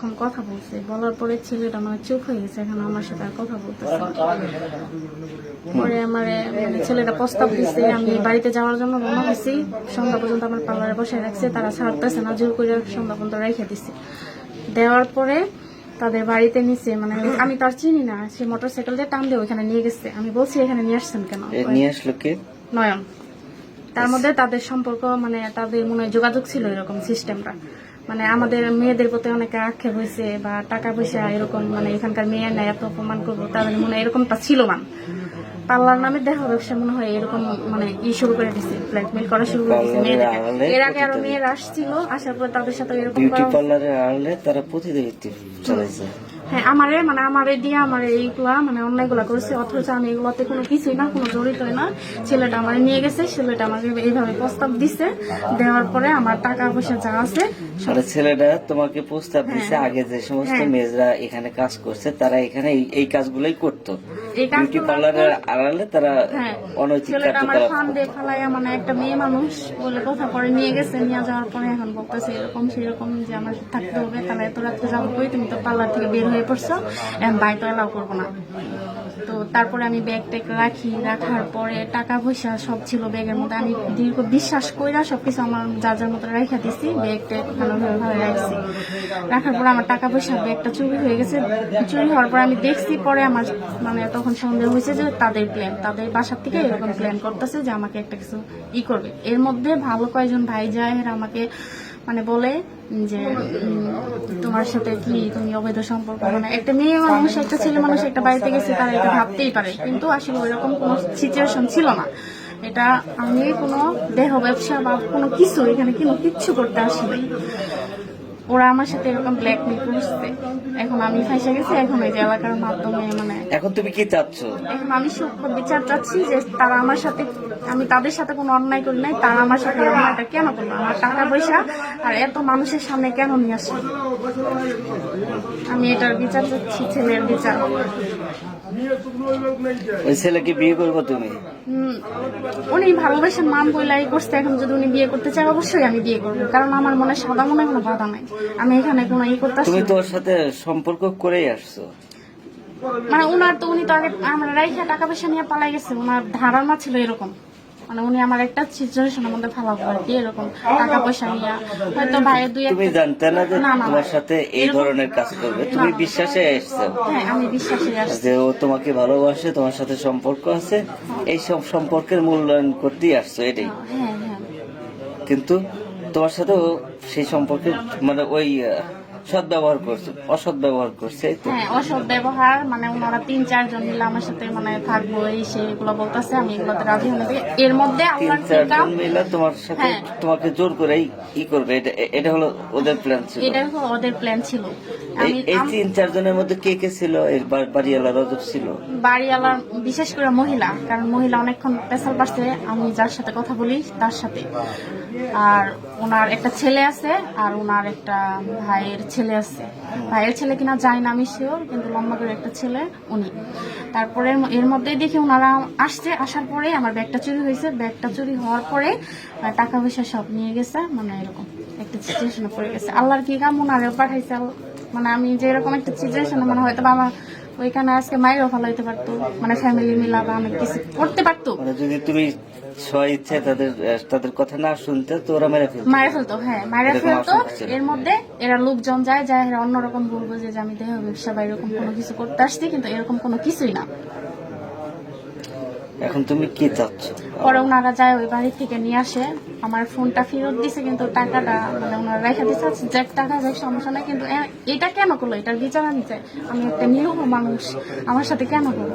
অনেকক্ষণ কথা বলছে। বলার পরে ছেলেটা মানে চুপ হয়ে গেছে এখন আমার সাথে আর কথা বলতেছে পরে আমার মানে ছেলেটা প্রস্তাব দিচ্ছে আমি বাড়িতে যাওয়ার জন্য রওনা হয়েছি সন্ধ্যা পর্যন্ত আমার পার্লারে বসে রাখছে তারা ছাড়তেছে না জোর করে সন্ধ্যা পর্যন্ত রেখে দিচ্ছে দেওয়ার পরে তাদের বাড়িতে নিচে মানে আমি তার চিনি না সে মোটর সাইকেল দিয়ে টান দিয়ে ওইখানে নিয়ে গেছে। আমি বলছি এখানে নিয়ে আসছেন কেন? নিয়ে আসলো কে? নয়ন। তার মধ্যে তাদের সম্পর্ক মানে তাদের মনে যোগাযোগ ছিল এরকম সিস্টেমটা। মানে আমাদের মেয়েদের প্রতি অনেক আক্ষেপ হয়েছে বা টাকা পয়সা এরকম মানে এখানকার মেয়ে নেয় এত অপমান করব তাদের মনে হয় এরকমটা ছিল মান পার্লার নামে দেখা ব্যবসা মনে হয় এরকম মানে ই শুরু করে দিছে ব্ল্যাকমেল করা শুরু করে দিছে মেয়েদের এর আগে আরও মেয়েরা আসছিল আসার পর তাদের সাথে এরকম বিউটি করা পার্লারের তারা প্রতিযোগিতা চালাইছে হ্যাঁ আমারে মানে আমারে দিয়ে আমার এইগুলা মানে অন্যায়গুলা করেছে অথচ আমি এগুলোতে কোনো কিছুই না কোনো জড়িত না। ছেলেটা আমার নিয়ে গেছে ছেলেটা আমাকে এইভাবে প্রস্তাব দিছে। দেওয়ার পরে আমার টাকা পয়সা যা আছে মানে ছেলেটা তোমাকে প্রস্তাব দিছে আগে যে সমস্ত হ্যাঁ। মেয়েরা এখানে কাজ করছে তারা এখানে এই- কাজগুলোই করতো। বিউটি পার্লারের আড়ালে তারা হ্যাঁ অনৈতিক কার্যকলাপ ফালাইয়া মানে একটা মেয়ে মানুষ বলে কথা পরে নিয়ে গেছে নিয়ে যাওয়ার পরে এখন বলতেছে এরকম সেরকম যে আমার থাকতে হবে তাহলে এত রাত্রে যাব কই তুমি তো পার্লার থেকে বের হয়ে পড়ছো এখন বাড়িতে এলাও করব না। তো তারপরে আমি ব্যাগ ট্যাগ রাখি, রাখার পরে টাকা পয়সা সব ছিল ব্যাগের মধ্যে। আমি দীর্ঘ বিশ্বাস কইরা সবকিছু আমার যার যার মতো রেখে দিছি ব্যাগ ট্যাগ ভালোভাবে ভাবে রাখছি। রাখার পরে আমার টাকা পয়সা ব্যাগটা চুরি হয়ে গেছে। চুরি হওয়ার পরে আমি দেখছি, পরে আমার মানে তখন সন্দেহ হয়েছে যে তাদের প্ল্যান তাদের বাসার থেকে এরকম প্ল্যান করতেছে যে আমাকে একটা কিছু ই করবে। এর মধ্যে ভালো কয়েকজন ভাই যায় আমাকে মানে বলে যে তোমার সাথে কি তুমি অবৈধ সম্পর্ক? মানে একটা মেয়ে মানুষ একটা ছেলে মানুষ একটা বাড়িতে গেছে তারা এটা ভাবতেই পারে। কিন্তু আসলে ওইরকম কোনো সিচুয়েশন ছিল না। এটা আমি কোনো দেহ ব্যবসা বা কোনো কিছু এখানে কোনো কিচ্ছু করতে আসিনি ওরা আমার সাথে এরকম ব্ল্যাকমেল করছে। এখন আমি ফাইসা গেছি এখন ওই যে এলাকার মাধ্যমে মানে এখন তুমি কি চাচ্ছ? এখন আমি সূক্ষ্ম বিচার চাচ্ছি যে তারা আমার সাথে আমি তাদের সাথে কোনো অন্যায় করি নাই তারা আমার সাথে অন্যায়টা কেন করল? আমার টাকা পয়সা আর এত মানুষের সামনে কেন নিয়ে আসলো? আমি এটার বিচার চাচ্ছি ছেলের বিচার। ওই ছেলেকে বিয়ে করব তুমি? উম, উনি ভালোবাসার মান বইলাই করছে এখন যদি উনি বিয়ে করতে চায় অবশ্যই আমি বিয়ে করব কারণ আমার মনে সাদা মনে কোনো বাধা নাই। আমি এখানে কোনো ই করতে তুমি আসছি তো ওর সাথে সম্পর্ক করেই আসছো। মানে উনার তো উনি তো আগে আমরা রাইখা টাকা পয়সা নিয়ে পালাই গেছে ওনার ধারণা ছিল এরকম। মানে উনি আমার একটা সিচুয়েশনের মধ্যে ফালাবো আর কি এরকম টাকা পয়সা নিয়ে হয়তো ভাইয়ের দুই তুমি জানতে না যে তোমার সাথে এই ধরনের কাজ করবে। তুমি বিশ্বাসে এসছো হ্যাঁ আমি বিশ্বাসে আসছি। যে ও তোমাকে ভালোবাসে তোমার সাথে সম্পর্ক আছে এই সব সম্পর্কের মূল্যায়ন করতেই আসছো এটাই। হ্যাঁ হ্যাঁ। কিন্তু তোমার সাথে সেই সম্পর্কে মানে ওই সৎ ব্যবহার করছে অসৎ ব্যবহার করছে হ্যাঁ অসৎ ব্যবহার মানে ওনারা তিন চারজন মিলে আমার সাথে মানে থাকব এই সে এগুলো বলতেছে আমি এগুলোতে রাজি হয়ে এর মধ্যে তিন চারজন মিলে তোমার সাথে হ্যাঁ। তোমাকে জোর করে ই করবে এটা এটা হলো ওদের প্ল্যান ছিল। এটা হলো ওদের প্ল্যান ছিল। এই তিন চারজনের মধ্যে কে কে ছিল? বাড়িওয়ালা রজব ছিল। বাড়িওয়ালার বিশেষ করে মহিলা কারণ মহিলা অনেকক্ষণ পেশাল পাশে আমি যার সাথে কথা বলি তার সাথে। আর ওনার একটা ছেলে আছে আর ওনার একটা ভাইয়ের ছেলে আছে। ভাইয়ের ছেলে কিনা যায় না আমি শিওর কিন্তু লম্বা করে একটা ছেলে উনি। তারপরে এর- মধ্যেই দেখি ওনারা আসছে আসার পরে আমার ব্যাগটা চুরি হয়েছে। ব্যাগটা চুরি হওয়ার পরে টাকা পয়সা সব নিয়ে গেছে মানে এরকম একটা সিচুয়েশনে পড়ে গেছে। আল্লাহর কি কাম? ওনারেও পাঠাইছে মানে আমি যে এরকম একটা সিচুয়েশনে মানে হয়তো বা আমার ওইখানে আজকে মাইরও ভালো হইতে পারতো মানে ফ্যামিলি মিলা বা অনেক কিছু করতে পারতো। মানে যদি তুমি স্ব ইচ্ছে তাদের তাদের কথা না শুনতে তো ওরা মেরে ফেলতো। মায়ের ফেলতো হ্যাঁ মায়ের ফেলতো। এর মধ্যে এরা লোকজন যায় যায় এরা অন্যরকম বলব যে যে আমি দেহ ব্যবসা বা এরকম কোনো কিছু করতে আসছি কিন্তু এরকম কোনো কিছুই না। এখন তুমি কি চাচ্ছ? পরে ওনারা যায় ওই বাড়ি থেকে নিয়ে আসে। আমার ফোনটা ফেরত দিছে, কিন্তু টাকাটা মানে ওনারা রেখে দিচ্ছে যে টাকা যায় সমস্যা নাই, কিন্তু এটা কেন করল? এটার বিচার আমি চাই আমি একটা নিরীহ মানুষ, আমার সাথে কেন করব